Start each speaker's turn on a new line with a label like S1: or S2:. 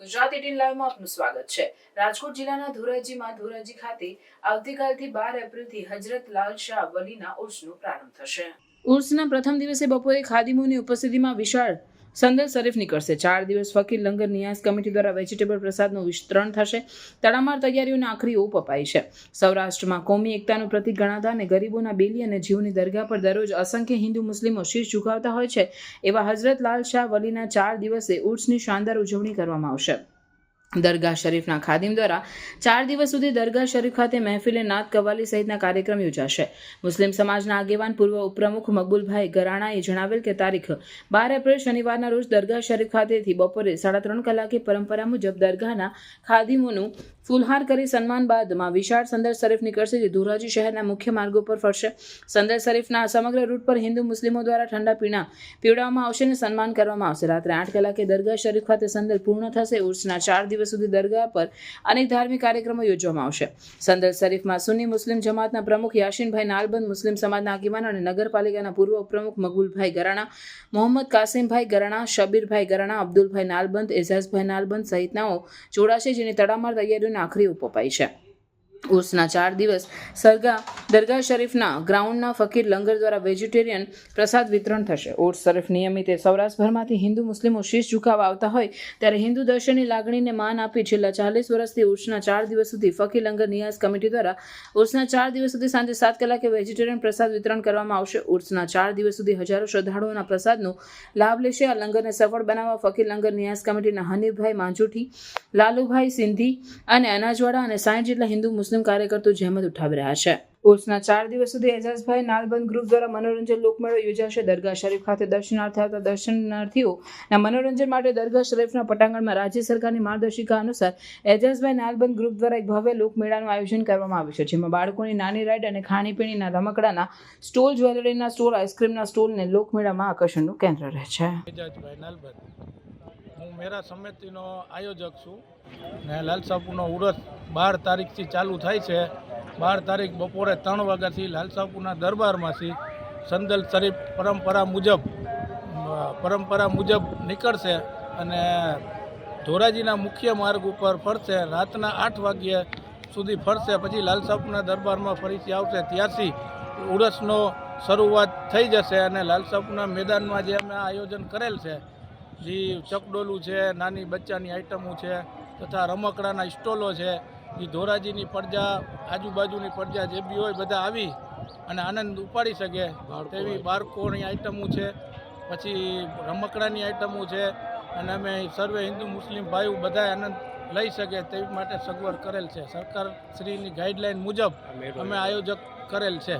S1: Gujarat eighteen લાઈવમાં આપનું સ્વાગત છે. રાજકોટ જિલ્લાના ધોરાજીમાં ધોરાજી ખાતે આવતીકાલથી બાર એપ્રિલથી હજરત લાલ શાહ વલીના ઉર્સનો પ્રારંભ થશે. ઉર્સના પ્રથમ દિવસે બપોરે ખાદીમોની ઉપસ્થિતિમાં વિશાળ સંદર શરીફ નીકળશે. ચાર દિવસ ફકીર લંગર નિયાસ કમિટી દ્વારા વેજીટેબલ પ્રસાદનું વિસ્તરણ થશે. તડામાર તૈયારીઓને આખરી ઓપ અપાઈ છે. સૌરાષ્ટ્રમાં કોમી એકતાનું પ્રતિક ગણાતા અને ગરીબોના બેલી અને જીવની દરગાહ પર દરરોજ અસંખ્ય હિન્દુ મુસ્લિમો શીશ ઝુકાવતા હોય છે. એવા હઝરત લાલ શાહ વલીના ચાર દિવસે ઉર્સની શાનદાર ઉજવણી કરવામાં આવશે. દરગાહ શરીફના ખાદિમ દ્વારા ચાર દિવસ સુધી દરગાહ શરીફ ખાતે મહેફિલે નાત કવાલી સહિતના કાર્યક્રમ યોજાશે. મુસ્લિમ સમાજના આગેવાન પૂર્વ ઉપપ્રમુખ મકબુલભાઈ ગરાણાએ જણાવેલ કે તારીખ બાર એપ્રિલ શનિવારના રોજ દરગાહ શરીફ ખાતેથી બપોરે સાડા ત્રણ કલાકે પરંપરા મુજબ દરગાહના ખાદિમોનું ફુલહાર કરી સન્માન બાદમાં વિશાળ સંદર શરીફ નીકળશે જે ધોરાજી શહેરના મુખ્ય માર્ગો પર ફરશે. સંદર શરીફના સમગ્ર રૂટ પર હિન્દુ મુસ્લિમો દ્વારા ઠંડા પીણા પીવડાવવામાં આવશે અને સન્માન કરવામાં આવશે. રાત્રે આઠ કલાકે દરગાહ શરીફ ખાતે સંદર પૂર્ણ થશે. ઉર્સના ચાર દિવસ સુધી દરગાહ પર અનેક ધાર્મિક કાર્યક્રમો યોજવામાં આવશે. સંદર શરીફમાં સુન્ની મુસ્લિમ જમાતના પ્રમુખ યાસીનભાઈ નાલબંધ, મુસ્લિમ સમાજના આગેવાન અને નગરપાલિકાના પૂર્વ પ્રમુખ મકબૂલભાઈ ગરાણા, મોહમ્મદ કાસિમભાઈ ગરાણા, શબીરભાઈ ગરાણા, અબ્દુલભાઈ નાલબંધ, એઝાઝભાઈ નાલબંધ સહિતનાઓ જોડાશે, જેની તડામાર તૈયારીઓને આખરી ઓપ અપાઈ છે. ઉર્સના ચાર દિવસ સરગા દરગાહ શરીફના ગ્રાઉન્ડના ફકીર લંગર દ્વારા વેજીટેરિયન પ્રસાદ વિતરણ થશે. ઉર્સ શરીફ નિયમિત સૌરાષ્ટ્રભરમાંથી હિન્દુ મુસ્લિમો શીશ ઝુકાવવા આવતા હોય ત્યારે હિન્દુ દર્શનની લાગણીને માન આપી છેલ્લા ચાલીસ વર્ષથી ઉર્સના ચાર દિવસ સુધી ફકીર લંગર નિયાઝ કમિટી દ્વારા ઉર્સના ચાર દિવસ સુધી સાંજે સાત કલાકે વેજીટેરિયન પ્રસાદ વિતરણ કરવામાં આવશે. ઉર્સના ચાર દિવસ સુધી હજારો શ્રદ્ધાળુઓના પ્રસાદનો લાભ લેશે. આ લંગરને સફળ બનાવવા ફકીર લંગર નિયાઝ કમિટીના હનીફભાઈ માંજુઠી, લાલુભાઈ સિંધી અને અનાજવાડા અને સાઠ જેટલા હિન્દુ મુસ્લિમ કાર્યકર્તો જહેમત ઉઠાવી રહ્યા છે. કોર્સના ચાર દિવસ સુધી એજાઝભાઈ નાલબંધ ગ્રુપ દ્વારા મનોરંજન લોકમેળો યોજાશે. દરગાહ શરીફ ખાતે દર્શનાર્થે આવતા દર્શનાર્થીઓના મનોરંજન માટે દરગાહ શરીફના પટાંગણમાં રાજ્ય સરકારની માર્ગદર્શિકા અનુસાર એજાઝભાઈ નાલબંધ ગ્રુપ દ્વારા એક ભવ્ય લોકમેળાનું આયોજન કરવામાં આવ્યું છે, જેમાં બાળકોની નાની રાઈડ અને ખાણીપીણીના રમકડાના સ્ટોલ, જ્વેલરીના સ્ટોલ, આઈસ્ક્રીમના સ્ટોલ ને લોકમેળામાં આકર્ષણનું કેન્દ્ર રહે છે.
S2: હું મેરા સમિતિનો આયોજક છું ને લાલસાપુરનો ઉરસ બાર તારીખથી ચાલુ થાય છે. બાર તારીખ બપોરે ત્રણ વાગ્યાથી લાલસાપુરના દરબારમાંથી સંદલ શરીફ પરંપરા મુજબ પરંપરા મુજબ નીકળશે અને ધોરાજીના મુખ્ય માર્ગ ઉપર ફરશે. રાતના આઠ વાગ્યે સુધી ફરશે, પછી લાલસાપુરના દરબારમાં ફરીથી આવશે. ત્યારથી ઉરસનો શરૂઆત થઈ જશે અને લાલસાપુરના મેદાનમાં જે અમે આયોજન કરેલ છે જે ચકડોલું છે નાની બચ્ચાની આઈટમો છે તથા રમકડાના સ્ટોલો છે એ ધોરાજીની પ્રજા આજુબાજુની પ્રજા જે બી હોય બધા આવી અને આનંદ ઉપાડી શકે તેવી બાળકોની આઈટમો છે પછી રમકડાની આઈટમો છે અને અમે સર્વે હિન્દુ મુસ્લિમ ભાઈઓ બધા આનંદ લઈ શકે તેવી માટે સગવડ કરેલ છે. સરકાર શ્રીની ગાઈડલાઈન મુજબ અમે આયોજક કરેલ છે.